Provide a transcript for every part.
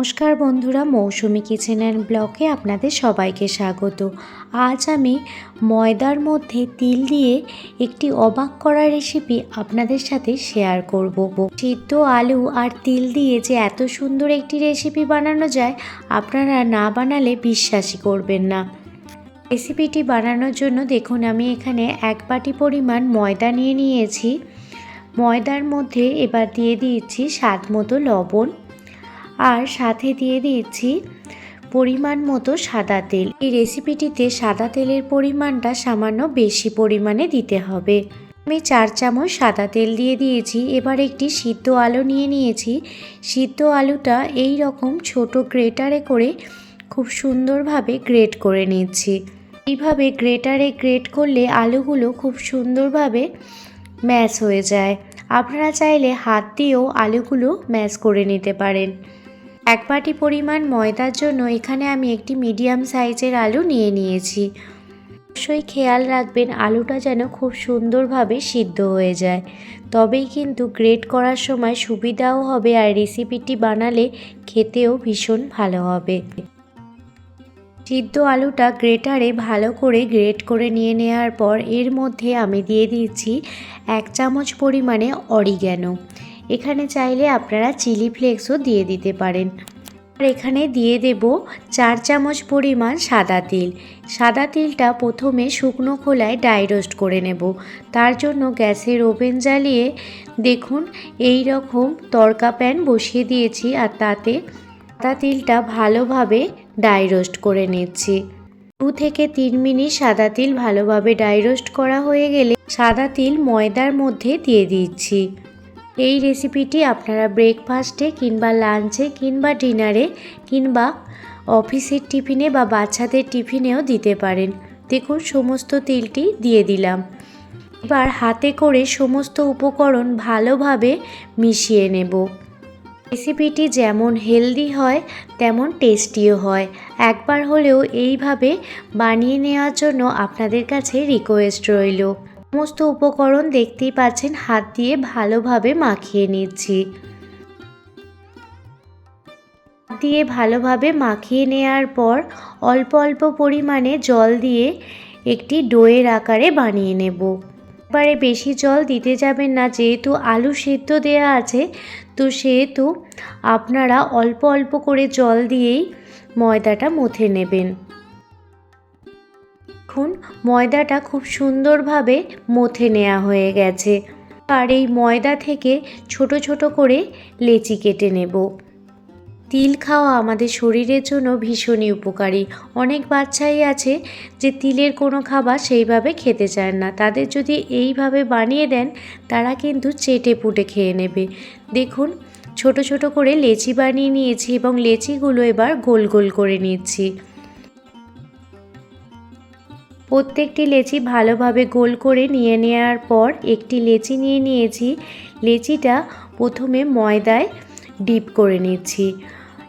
নমস্কার বন্ধুরা, মৌসুমি kitchen and ব্লকে আপনাদের সবাইকে স্বাগত। আজ আমি ময়দার মধ্যে তিল দিয়ে একটি অবাক করা রেসিপি আপনাদের সাথে শেয়ার করব। সিদ্ধ আলু আর তিল দিয়ে যে এত সুন্দর একটি রেসিপি বানানো যায়, আপনারা না বানালে বিশ্বাসই করবেন না। রেসিপিটি বানানোর জন্য দেখুন, আমি এখানে এক বাটি পরিমাণ ময়দা নিয়ে নিয়েছি। ময়দার মধ্যে এবার দিয়ে দিয়েছি স্বাদ মতো লবণ। আর সাথে দিয়ে দিয়েছি পরিমাণ মতো সাদা তেল। এই রেসিপিটিতে সাদা তেলের পরিমাণটা সামান্য বেশি পরিমাণে দিতে হবে। আমি চার চামচ সাদা তেল দিয়ে দিয়েছি। এবার একটি সিদ্ধ আলু নিয়ে নিয়েছি। সিদ্ধ আলুটা এই রকম ছোট গ্রেটারে করে খুব সুন্দরভাবে গ্রেট করে নিচ্ছি। এইভাবে গ্রেটারে গ্রেট করলে আলুগুলো খুব সুন্দরভাবে ম্যাশ হয়ে যায়। আপনারা চাইলে হাত দিয়েও আলুগুলো ম্যাশ করে নিতে পারেন। এক বাটি পরিমাণ ময়দার জন্য এখানে আমি একটি মিডিয়াম সাইজের আলু নিয়ে নিয়েছি। অবশ্যই খেয়াল রাখবেন, আলুটা যেন খুব সুন্দরভাবে সিদ্ধ হয়ে যায়। তবেই কিন্তু গ্রেট করার সময় সুবিধাও হবে আর রেসিপিটি বানালে খেতেও ভীষণ ভালো হবে। সিদ্ধ আলুটা গ্রেটারে ভালো করে গ্রেট করে নিয়ে নেওয়ার পর এর মধ্যে আমি দিয়ে দিচ্ছি এক চামচ পরিমাণে অরিগ্যানো। এখানে চাইলে আপনারা চিলি ফ্লেক্সও দিয়ে দিতে পারেন। আর এখানে দিয়ে দেব চার চামচ পরিমাণ সাদা তিল। সাদা তিলটা প্রথমে শুকনো খোলায় ডাই রোস্ট করে নেব। তার জন্য গ্যাসের ওভেন জ্বালিয়ে দেখুন এই রকম তড়কা প্যান বসিয়ে দিয়েছি আর তাতে সাদা তিলটা ভালোভাবে ডাই রোস্ট করে নিচ্ছি। দু থেকে তিন মিনিট সাদা তিল ভালোভাবে ডাই রোস্ট করা হয়ে গেলে সাদা তিল ময়দার মধ্যে দিয়ে দিচ্ছি। এই রেসিপিটি আপনারা ব্রেকফাস্টে কিংবা লাঞ্চে কিংবা ডিনারে কিংবা অফিসের টিফিনে বা বাচ্চাদের টিফিনেও দিতে পারেন। দেখুন, সমস্ত তিলটি দিয়ে দিলাম। এবার হাতে করে সমস্ত উপকরণ ভালোভাবে মিশিয়ে নেব। রেসিপিটি যেমন হেলদি হয়, তেমন টেস্টিও হয়। একবার হলেও এইভাবে বানিয়ে নেওয়ার জন্য আপনাদের কাছে রিকোয়েস্ট রইল। সমস্ত উপকরণ দেখতেই পাচ্ছেন, হাত দিয়ে ভালোভাবে মাখিয়ে নিচ্ছি। দিয়ে ভালোভাবে মাখিয়ে নেওয়ার পর অল্প অল্প পরিমাণে জল দিয়ে একটি ডোয়ের আকারে বানিয়ে নেব। এবারে বেশি জল দিতে যাবেন না, যেহেতু আলু সেদ্ধ দেওয়া আছে, তো সেহেতু আপনারা অল্প অল্প করে জল দিয়েই ময়দাটা মুথে নেবেন। দেখুন ময়দাটা খুব সুন্দরভাবে মথে নেওয়া হয়ে গেছে। আর এই ময়দা থেকে ছোট ছোট করে লেচি কেটে নেব। তিল খাওয়া আমাদের শরীরের জন্য ভীষণই উপকারী। অনেক বাচ্চাই আছে যে তিলের কোনো খাবার সেইভাবে খেতে চায় না। তাদের যদি এইভাবে বানিয়ে দেন, তারা কিন্তু চেটে পুটে খেয়ে নেবে। দেখুন, ছোট ছোট করে লেচি বানিয়ে নিয়েছি এবং লেচিগুলো এবার গোল গোল করে নিচ্ছি। প্রত্যেকটি লেচি ভালোভাবে গোল করে নিয়ে নেওয়ার পর একটি লেচি নিয়ে নিয়েছি। লেচিটা প্রথমে ময়দায় ডিপ করে নিচ্ছি।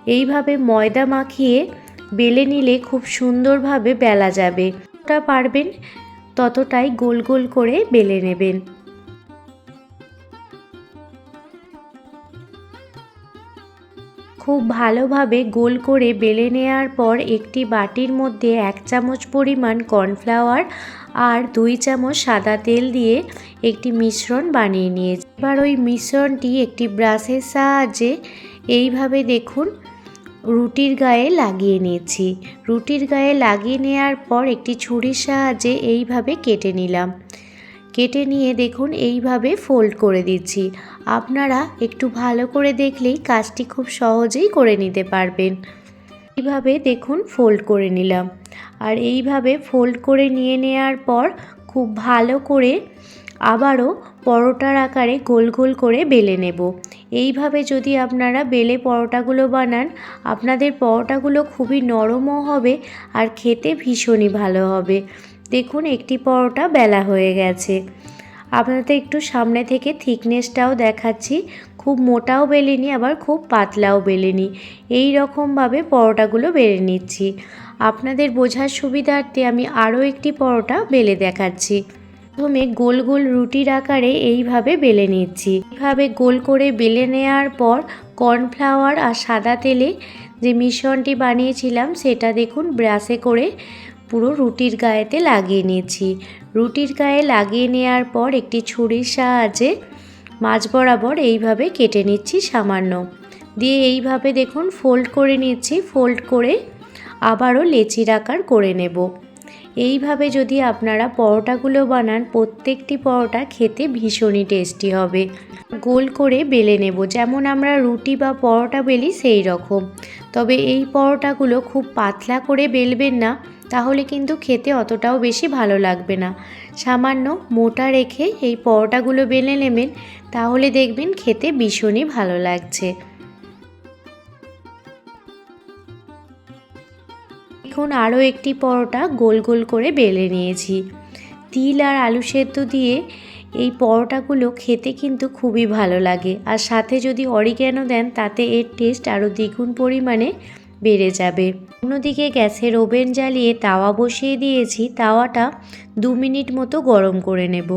এইভাবে ময়দা মাখিয়ে বেলে নিলে খুব সুন্দরভাবে বেলা যাবে। যতটা পারবেন ততটাই গোল গোল করে বেলে নেবেন। খুব ভালোভাবে গোল করে বেলে নেওয়ার পর একটি বাটির মধ্যে এক চামচ পরিমাণ কর্নফ্লাওয়ার আর দুই চামচ সাদা তেল দিয়ে একটি মিশ্রণ বানিয়ে নিয়েছি। এবার ওই মিশ্রণটি একটি ব্রাশের সাহায্যে এইভাবে দেখুন, রুটির গায়ে লাগিয়ে নিয়েছি। রুটির গায়ে লাগিয়ে নেওয়ার পর একটি ছুরির সাহায্যে এইভাবে কেটে নিলাম। কেটে নিয়ে দেখুন, এইভাবে ফোল্ড করে দিচ্ছি। আপনারা একটু ভালো করে দেখলেই কাজটি খুব সহজেই করে নিতে পারবেন। এইভাবে দেখুন ফোল্ড করে নিলাম। আর এইভাবে ফোল্ড করে নিয়ে নেওয়ার পর খুব ভালো করে আবারও পরোটার আকারে গোল গোল করে বেলে নেব। এইভাবে যদি আপনারা বেলে পরোটাগুলো বানান, আপনাদের পরোটাগুলো খুবই নরমও হবে আর খেতে ভীষণই ভালো হবে। দেখুন, একটি পরোটা বেলা হয়ে গেছে। আপনাদের একটু সামনে থেকে থিকনেসটাও দেখাচ্ছি। খুব মোটাও বেলেনি, আবার খুব পাতলাও বেলেনি। এই রকমভাবে পরোটাগুলো বেলে নিচ্ছি। আপনাদের বোঝার সুবিধার্থে আমি আরও একটি পরোটা বেলে দেখাচ্ছি। প্রথমে গোল গোল রুটির আকারে এইভাবে বেলে নিচ্ছি। এইভাবে গোল করে বেলে নেওয়ার পর কর্নফ্লাওয়ার আর সাদা তেলে যে মিশ্রণটি বানিয়েছিলাম, সেটা দেখুন ব্রাশে করে পুরো রুটির গায়েতে লাগিয়ে নিয়েছি। রুটির গায়ে লাগিয়ে নেওয়ার পর একটি ছুরির সাহায্যে মাছ বরাবর এইভাবে কেটে নিচ্ছি সামান্য। দিয়ে এইভাবে দেখুন ফোল্ড করে নিচ্ছি ফোল্ড করে আবারও লেচির আকার করে নেব। এইভাবে যদি আপনারা পরোটাগুলো বানান, প্রত্যেকটি পরোটা খেতে ভীষণই টেস্টি হবে। গোল করে বেলে নেব, যেমন আমরা রুটি বা পরোটা বেলি সেই রকম। তবে এই পরোটাগুলো খুব পাতলা করে বেলবেন না। তাহলে কিন্তু খেতে অতটাও বেশি ভালো লাগবে না। সামান্য মোটা রেখে এই পরোটাগুলো বেলে নেবেন, তাহলে দেখবেন খেতে ভীষণই ভালো লাগছে। এখন আরও একটি পরোটা গোল গোল করে বেলে নিয়েছি। তিল আর আলু সেদ্ধ দিয়ে এই পরোটাগুলো খেতে কিন্তু খুবই ভালো লাগে। আর সাথে যদি অরিগ্যানো দেন, তাতে এর টেস্ট আরও দ্বিগুণ পরিমাণে বেড়ে যাবে। অন্যদিকে গ্যাসের ওভেন জ্বালিয়ে তাওয়া বসিয়ে দিয়েছি, তাওয়াটা দু মিনিট মতো গরম করে নেব।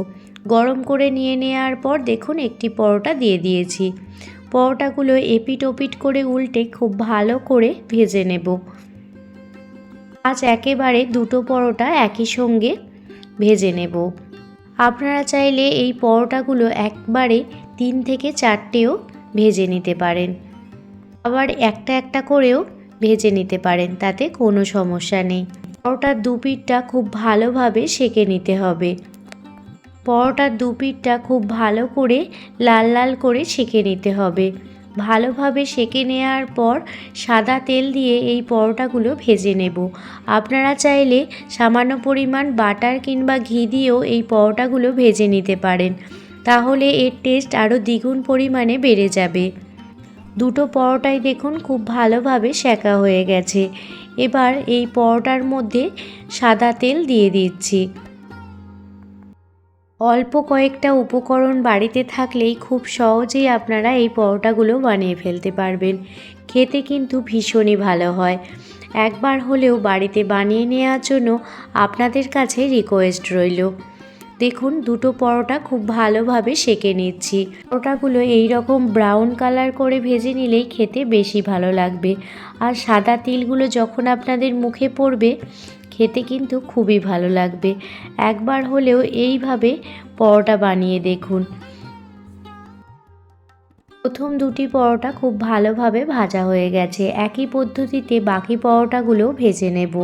গরম করে নিয়ে নেওয়ার পর দেখুন একটি পরোটা দিয়ে দিয়েছি। পরোটাগুলো এপিট ওপিট করে উল্টে খুব ভালো করে ভেজে নেব। আজ একেবারে দুটো পরোটা একই সঙ্গে ভেজে নেব। আপনারা চাইলে এই পরোটাগুলো একবারে তিন থেকে চারটেও ভেজে নিতে পারেন। আবার একটা একটা করেও ভেজে নিতে পারেন, তাতে কোনো সমস্যা নেই। পরোটার দু পিঠটা খুব ভালোভাবে সেকে নিতে হবে। পরোটার দু পিঠটা খুব ভালো করে লাল লাল করে সেকে নিতে হবে। ভালোভাবে সেকে নেওয়ার পর সাদা তেল দিয়ে এই পরোটাগুলো ভেজে নেব। আপনারা চাইলে সামান্য পরিমাণ বাটার কিংবা ঘি দিয়েও এই পরোটাগুলো ভেজে নিতে পারেন। তাহলে এর টেস্ট আরও দ্বিগুণ পরিমাণে বেড়ে যাবে। দুটো পরোটাই দেখুন খুব ভালোভাবে সেকা হয়ে গেছে। এবার এই পরোটার মধ্যে সাদা তেল দিয়ে দিচ্ছি। অল্প কয়েকটা উপকরণ বাড়িতে থাকলেই খুব সহজেই আপনারা এই পরোটাগুলো বানিয়ে ফেলতে পারবেন। খেতে কিন্তু ভীষণই ভালো হয়। একবার হলেও বাড়িতে বানিয়ে নেওয়ার জন্য আপনাদের কাছে রিকোয়েস্ট রইল। দেখুন, দুটো পরোটা খুব ভালোভাবে সেকে নিচ্ছি। পরোটাগুলো এই রকম ব্রাউন কালার করে ভেজে নিলেই খেতে বেশি ভালো লাগবে। আর সাদা তিলগুলো যখন আপনাদের মুখে পড়বে, খেতে কিন্তু খুবই ভালো লাগবে। একবার হলেও এইভাবে পরোটা বানিয়ে দেখুন। প্রথম দুটি পরোটা খুব ভালোভাবে ভাজা হয়ে গেছে। একই পদ্ধতিতে বাকি পরোটাগুলোও ভেজে নেব।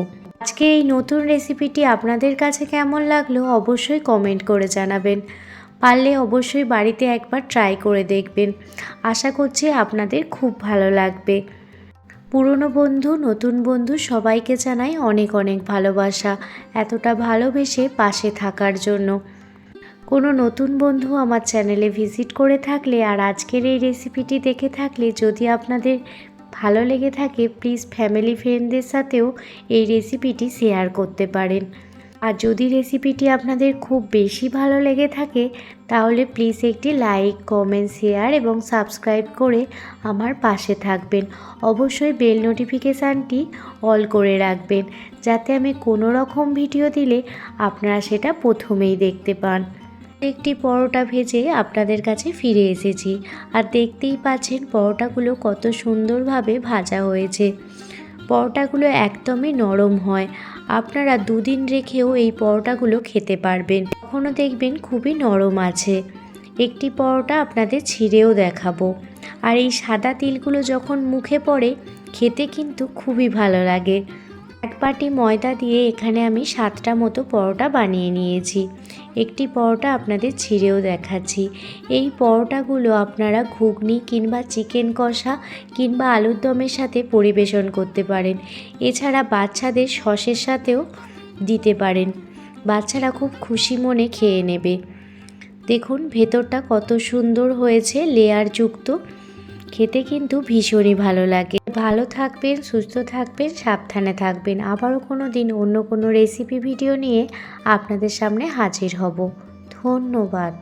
আজকে এই নতুন রেসিপিটি আপনাদের কাছে কেমন লাগল অবশ্যই কমেন্ট করে জানাবেন। পারলে অবশ্যই বাড়িতে একবার ট্রাই করে দেখবেন। আশা করছি আপনাদের খুব ভালো লাগবে। পুরনো বন্ধু, নতুন বন্ধু সবাইকে জানাই অনেক অনেক ভালোবাসা, এতটা ভালোবেসে পাশে থাকার জন্য। কোনো নতুন বন্ধু আমার চ্যানেলে ভিজিট করে থাকলে আর আজকের এই রেসিপিটি দেখে থাকলে যদি আপনাদের ভালো লেগে থাকে প্লিজ ফ্যামিলি ফ্রেন্ডদের সাথেও এই রেসিপিটি শেয়ার করতে পারেন। আর যদি রেসিপিটি আপনাদের খুব বেশি ভালো লেগে থাকে, তাহলে প্লিজ একটি লাইক কমেন্ট শেয়ার এবং সাবস্ক্রাইব করে আমার পাশে থাকবেন। অবশ্যই বেল নোটিফিকেশানটি অল করে রাখবেন, যাতে আমি কোনো রকম ভিডিও দিলে আপনারা সেটা প্রথমেই দেখতে পান। একটি পরোটা ভেজে আপনাদের কাছে ফিরে এসেছি আর দেখতেই পাচ্ছেন পরোটাগুলো কত সুন্দরভাবে ভাজা হয়েছে। পরোটাগুলো একদমই নরম হয়। আপনারা দুদিন রেখেও এই পরোটাগুলো খেতে পারবেন। কখনও দেখবেন খুবই নরম আছে। একটি পরোটা আপনাদের ছিঁড়েও দেখাবো। আর এই সাদা তিলগুলো যখন মুখে পড়ে, খেতে কিন্তু খুবই ভালো লাগে। এক বাটি ময়দা দিয়ে এখানে আমি সাতটা মতো পরোটা বানিয়ে নিয়েছি। একটি পরোটা আপনাদের ছিঁড়েও দেখাচ্ছি। এই পরোটাগুলো আপনারা ঘুগনি কিংবা চিকেন কষা কিংবা আলুর দমের সাথে পরিবেশন করতে পারেন। এছাড়া বাচ্চাদের সসের সাথেও দিতে পারেন। বাচ্চারা খুব খুশি মনে খেয়ে নেবে। দেখুন, ভেতরটা কত সুন্দর হয়েছে, লেয়ারযুক্ত। খেতে কিন্তু ভীষণই ভালো লাগে। ভালো থাকবেন, সুস্থ থাকবেন, সাবধানে থাকবেন। আবারও কোনো দিন অন্য কোনো রেসিপি ভিডিও নিয়ে আপনাদের সামনে হাজির হব। ধন্যবাদ।